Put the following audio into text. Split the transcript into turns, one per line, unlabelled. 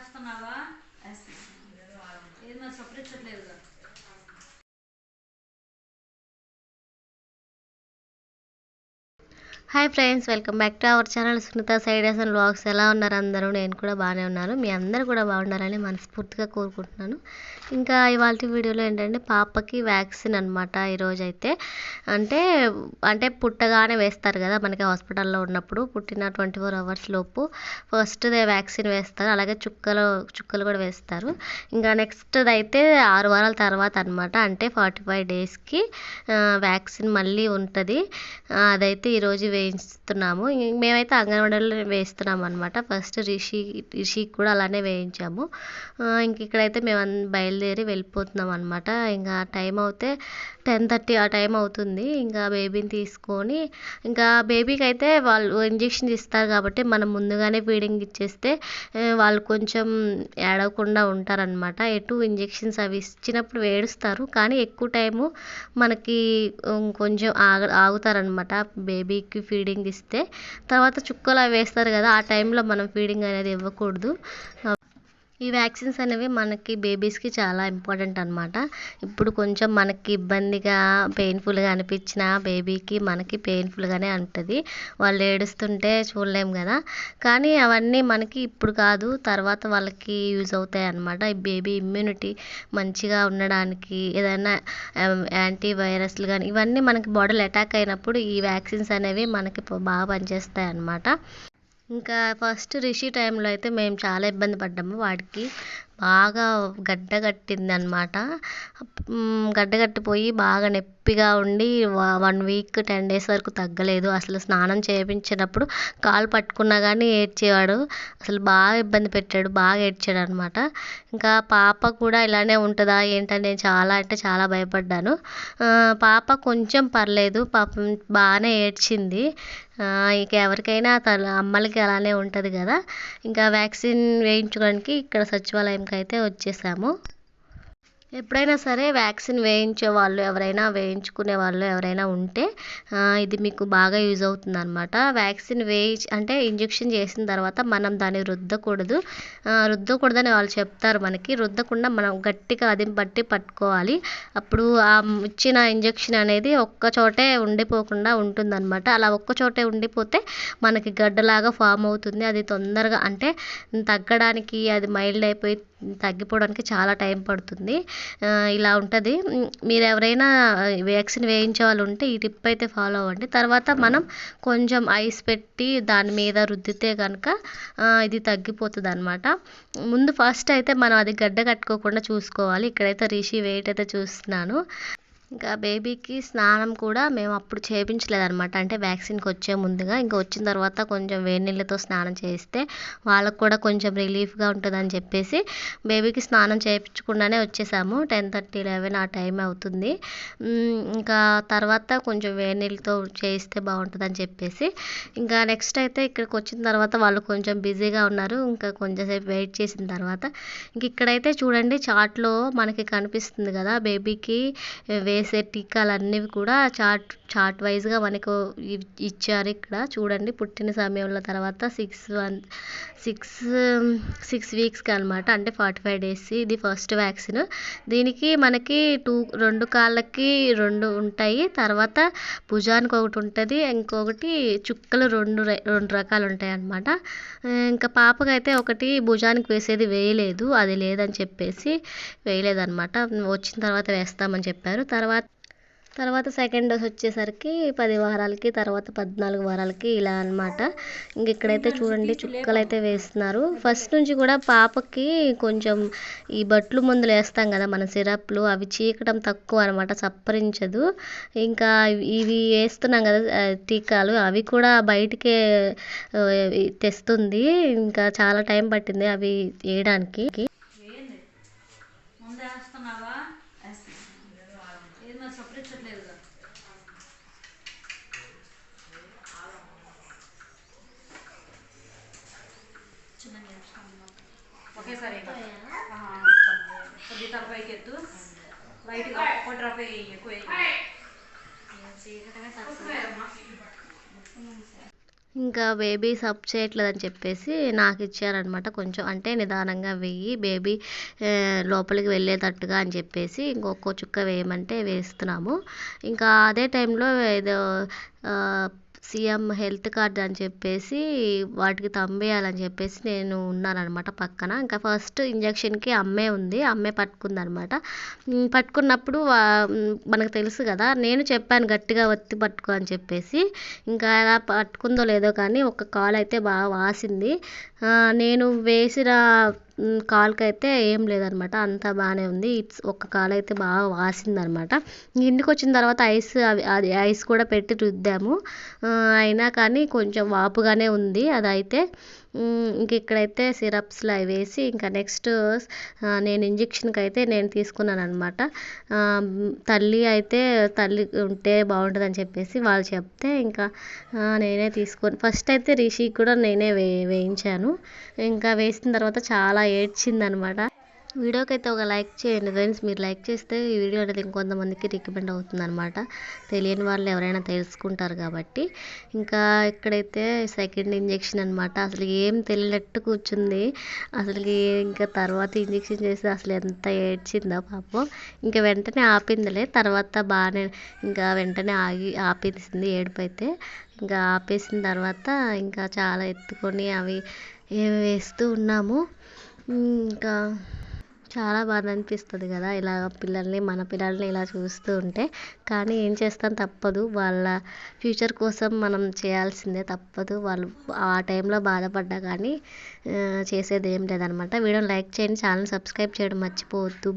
వేస్తున్నావా ఏది మరి సపరించట్లేదుగా
hi friends welcome back to our channel Sunitha sides and vlogs. ఎలా ఉన్నారు అందరూ? నేను కూడా బాగానే ఉన్నాను. మీ అందరూ కూడా బాగున్నారని మనస్ఫూర్తిగా కోరుకుంటున్నాను. ఇంకా ఇవాళ వీడియోలో ఏంటంటే పాపకి వ్యాక్సిన్ అనమాట ఈరోజు అయితే అంటే అంటే పుట్టగానే వేస్తారు కదా మనకి హాస్పిటల్లో ఉన్నప్పుడు పుట్టిన ట్వంటీ ఫోర్ అవర్స్ లోపు ఫస్ట్ వ్యాక్సిన్ వేస్తారు. అలాగే చుక్కలు చుక్కలు కూడా వేస్తారు. ఇంకా నెక్స్ట్ అయితే ఆరు వారాల తర్వాత అనమాట అంటే ఫార్టీ ఫైవ్ డేస్కి వ్యాక్సిన్ మళ్ళీ ఉంటుంది. అదైతే ఈరోజు వేయిస్తున్నాము. మేమైతే అంగన్వాడీలో వేయిస్తున్నాం అనమాట ఫస్ట్ రిషి రిషికి కూడా అలానే వేయించాము. ఇంక ఇక్కడైతే మేము అన్- బయలుదేరి వెళ్ళిపోతున్నాం అనమాట ఇంకా టైం అవుతే టెన్ థర్టీ ఆ టైం అవుతుంది. ఇంకా బేబీని తీసుకొని ఇంకా బేబీకి అయితే వాళ్ళు ఇంజెక్షన్ ఇస్తారు కాబట్టి మనం ముందుగానే ఫీడింగ్ ఇచ్చేస్తే వాళ్ళు కొంచెం ఏడవకుండా ఉంటారనమాట ఎటు ఇంజెక్షన్స్ అవి ఇచ్చినప్పుడు ఏడుస్తారు. కానీ ఎక్కువ టైము మనకి కొంచెం ఆగ ఆగుతారనమాట బేబీకి ఫీడింగ్ ఇస్తే తర్వాత చుక్కలు అవి వేస్తారు కదా ఆ టైంలో మనం ఫీడింగ్ అనేది ఇవ్వకూడదు. ఈ వ్యాక్సిన్స్ అనేవి మనకి బేబీస్కి చాలా ఇంపార్టెంట్ అనమాట ఇప్పుడు కొంచెం మనకి ఇబ్బందిగా పెయిన్ఫుల్గా అనిపించిన బేబీకి మనకి పెయిన్ఫుల్గానే ఉంటుంది. వాళ్ళు ఏడుస్తుంటే చూడలేం కదా. కానీ అవన్నీ మనకి ఇప్పుడు కాదు తర్వాత వాళ్ళకి యూజ్ అవుతాయి అనమాట ఈ బేబీ ఇమ్యూనిటీ మంచిగా ఉండడానికి ఏదైనా యాంటీవైరస్లు కానీ ఇవన్నీ మనకి బాడీలో అటాక్ అయినప్పుడు ఈ వ్యాక్సిన్స్ అనేవి మనకి బాగా పనిచేస్తాయి అన్నమాట. ఇంకా ఫస్ట్ రిషి టైంలో అయితే మేము చాలా ఇబ్బంది పడ్డాము వాడికి. బాగా గడ్డ కట్టింది అనమాట గడ్డ కట్టిపోయి బాగా నొప్పిగా ఉండి వన్ వీక్ టెన్ డేస్ వరకు తగ్గలేదు. అసలు స్నానం చేయించినప్పుడు కాలు పట్టుకున్నా కానీ ఏడ్చేవాడు. అసలు బాగా ఇబ్బంది పెట్టాడు బాగా ఏడ్చాడు అనమాట ఇంకా పాప కూడా ఇలానే ఉంటుందా ఏంటని నేను చాలా అంటే చాలా భయపడ్డాను. పాప కొంచెం పర్లేదు పాపం బాగానే ఏడ్చింది. ఇక ఎవరికైనా తన అమ్మలకి అలానే ఉంటుంది కదా. ఇంకా వ్యాక్సిన్ వేయించుకోవడానికి ఇక్కడ సచివాలయం అయితే వచ్చేసాము. ఎప్పుడైనా సరే వ్యాక్సిన్ వేయించే వాళ్ళు ఎవరైనా వేయించుకునే వాళ్ళు ఎవరైనా ఉంటే ఇది మీకు బాగా యూజ్ అవుతుంది అనమాట వ్యాక్సిన్ వేయించి అంటే ఇంజెక్షన్ చేసిన తర్వాత మనం దాన్ని రుద్దకూడదు. రుద్దకూడదని వాళ్ళు చెప్తారు మనకి. రుద్దకుండా మనం గట్టిగా అది బట్టి పట్టుకోవాలి. అప్పుడు ఆ ఇచ్చిన ఇంజెక్షన్ అనేది ఒక్క చోటే ఉండిపోకుండా ఉంటుందన్నమాట. అలా ఒక్క చోటే ఉండిపోతే మనకి గడ్డలాగా ఫామ్ అవుతుంది. అది తొందరగా అంటే తగ్గడానికి అది మైల్డ్ అయిపోయి తగ్గిపోవడానికి చాలా టైం పడుతుంది. ఇలా ఉంటుంది. మీరు ఎవరైనా వ్యాక్సిన్ వేయించే వాళ్ళు ఉంటే ఈ టిప్ అయితే ఫాలో అవ్వండి. తర్వాత మనం కొంచెం ఐస్ పెట్టి దాని మీద రుద్దితే కనుక ఇది తగ్గిపోతుంది అనమాట ముందు ఫస్ట్ అయితే మనం అది గడ్డ కట్టుకోకుండా చూసుకోవాలి. ఇక్కడైతే రిషి వెయిట్ అయితే చూస్తున్నాను. ఇంకా బేబీకి స్నానం కూడా మేము అప్పుడు చేయించలేదన్నమాట అంటే వ్యాక్సిన్కి వచ్చే ముందుగా ఇంకా వచ్చిన తర్వాత కొంచెం వేడి నీళ్ళతో స్నానం చేస్తే వాళ్ళకు కూడా కొంచెం రిలీఫ్గా ఉంటుందని చెప్పేసి బేబీకి స్నానం చేయించకుండానే వచ్చేసాము. టెన్ థర్టీ లెవెన్ ఆ టైం అవుతుంది. ఇంకా తర్వాత కొంచెం వేడి నీళ్ళతో చేయిస్తే బాగుంటుందని చెప్పేసి ఇంకా నెక్స్ట్ అయితే ఇక్కడికి వచ్చిన తర్వాత వాళ్ళు కొంచెం బిజీగా ఉన్నారు. ఇంకా కొంచెంసేపు వెయిట్ చేసిన తర్వాత ఇంక ఇక్కడైతే చూడండి చాట్లో మనకి కనిపిస్తుంది కదా బేబీకి వేసే టీకాలు అన్నీ కూడా చార్ట్ చార్ట్ వైజ్గా మనకు ఇ- ఇచ్చారు ఇక్కడ. చూడండి పుట్టిన సమయంలో తర్వాత సిక్స్ వన్ సిక్స్ సిక్స్ వీక్స్కి అనమాట అంటే ఫార్టీ ఫైవ్ డేస్ ఇది ఫస్ట్ వ్యాక్సిన్ దీనికి మనకి టూ రెండు కాళ్ళకి రెండు ఉంటాయి. తర్వాత భుజానికి ఒకటి ఉంటుంది ఇంకొకటి చుక్కలు రెండు రెండు రకాలు ఉంటాయి అన్నమాట. ఇంకా పాపకైతే ఒకటి భుజానికి వేసేది వేయలేదు అది లేదని చెప్పేసి వేయలేదన్నమాట. వచ్చిన తర్వాత వేస్తామని చెప్పారు. తర్వాత తర్వాత సెకండ్ డోస్ వచ్చేసరికి పది వారాలకి తర్వాత పద్నాలుగు వారాలకి ఇలా అన్నమాట. ఇంక ఇక్కడైతే చూడండి చుక్కలు అయితే వేస్తున్నారు. ఫస్ట్ నుంచి కూడా పాపకి కొంచెం ఈ బట్లు మందులు వేస్తాం కదా మన సిరప్లు అవి చీకటం తక్కువ అనమాట చప్పరించదు. ఇంకా ఇవి- వేస్తున్నాం కదా టీకాలు అవి కూడా బయటికే తెస్తుంది. ఇంకా చాలా టైం పట్టింది అవి వేయడానికి.
ముందు వేస్తాను ఒకేసారి కొద్ది తలపైకి ఎత్తు లైట్గా ఒక డ్రాప్ వేయి ఎక్కువ చీకటమే తక్కువ
ఇంకా బేబీ సప్ చేయట్లేదని చెప్పేసి నాకు ఇచ్చారనమాట కొంచెం అంటే నిదానంగా వెయ్యి బేబీ లోపలికి వెళ్ళేటట్టుగా అని చెప్పేసి ఇంకొక చుక్క వేయమంటే వేస్తున్నాము. ఇంకా అదే టైంలో ఏదో సీఎం హెల్త్ కార్డ్ అని చెప్పేసి వాటికి తంబేయాలని చెప్పేసి నేను ఉన్నానన్నమాట పక్కన. ఇంకా ఫస్ట్ ఇంజక్షన్కి అమ్మే ఉంది. అమ్మే పట్టుకుందనమాట పట్టుకున్నప్పుడు మనకు తెలుసు కదా నేను చెప్పాను గట్టిగా ఒత్తి పట్టుకో అని చెప్పేసి. ఇంకా అలా పట్టుకుందో లేదో కానీ ఒక కాల్ అయితే బాగా వాసింది. నేను వేసిన కాలుకైతే ఏం లేదనమాట. అంతా బాగానే ఉంది. ఇట్స్ ఒక కాలు అయితే బాగా వాసిందనమాట. ఇంటికి వచ్చిన తర్వాత ఐస్ అవి అది ఐస్ కూడా పెట్టి రుద్దాము. అయినా కానీ కొంచెం వాపుగానే ఉంది. అదైతే ఇంక ఇక్కడైతే సిరప్స్లో అవి వేసి ఇంకా నెక్స్ట్ నేను ఇంజక్షన్కి అయితే నేను తీసుకున్నాను అనమాట తల్లి అయితే తల్లి ఉంటే బాగుంటుందని చెప్పేసి వాళ్ళు చెప్తే ఇంకా నేనే తీసుకొని ఫస్ట్ అయితే రిషికి కూడా నేనే వే వేయించాను. ఇంకా వేసిన తర్వాత చాలా ఏడ్చిందనమాట వీడియోకి అయితే ఒక లైక్ చేయండి ఫ్రెండ్స్. మీరు లైక్ చేస్తే ఈ వీడియో అనేది ఇంకొంతమందికి రికమెండ్ అవుతుంది అనమాట తెలియని వాళ్ళు ఎవరైనా తెలుసుకుంటారు కాబట్టి. ఇంకా ఇక్కడైతే సెకండ్ ఇంజెక్షన్ అనమాట అసలు ఏం తెలియనట్టు కూర్చుంది. అసలు ఇంకా తర్వాత ఇంజెక్షన్ చేసి అసలు ఎంత ఏడ్చిందో పాపం. ఇంకా వెంటనే ఆపిందిలే. తర్వాత బాగానే ఇంకా వెంటనే ఆగి ఆపేసింది ఏడుపు అయితే ఇంకా ఆపేసిన తర్వాత ఇంకా చాలా ఎత్తుకొని అవి ఏమి వేస్తూ ఉన్నాము. ఇంకా చాలా బాధ అనిపిస్తుంది కదా ఇలా పిల్లల్ని మన పిల్లల్ని ఇలా చూస్తూ ఉంటే. కానీ ఏం చేస్తాం తప్పదు. వాళ్ళ ఫ్యూచర్ కోసం మనం చేయాల్సిందే తప్పదు. వాళ్ళు ఆ టైంలో బాధపడ్డా కానీ చేసేది ఏం లేదనమాట. వీడియోని లైక్ చేయండి ఛానల్ సబ్స్క్రైబ్ చేయడం మర్చిపోవద్దు.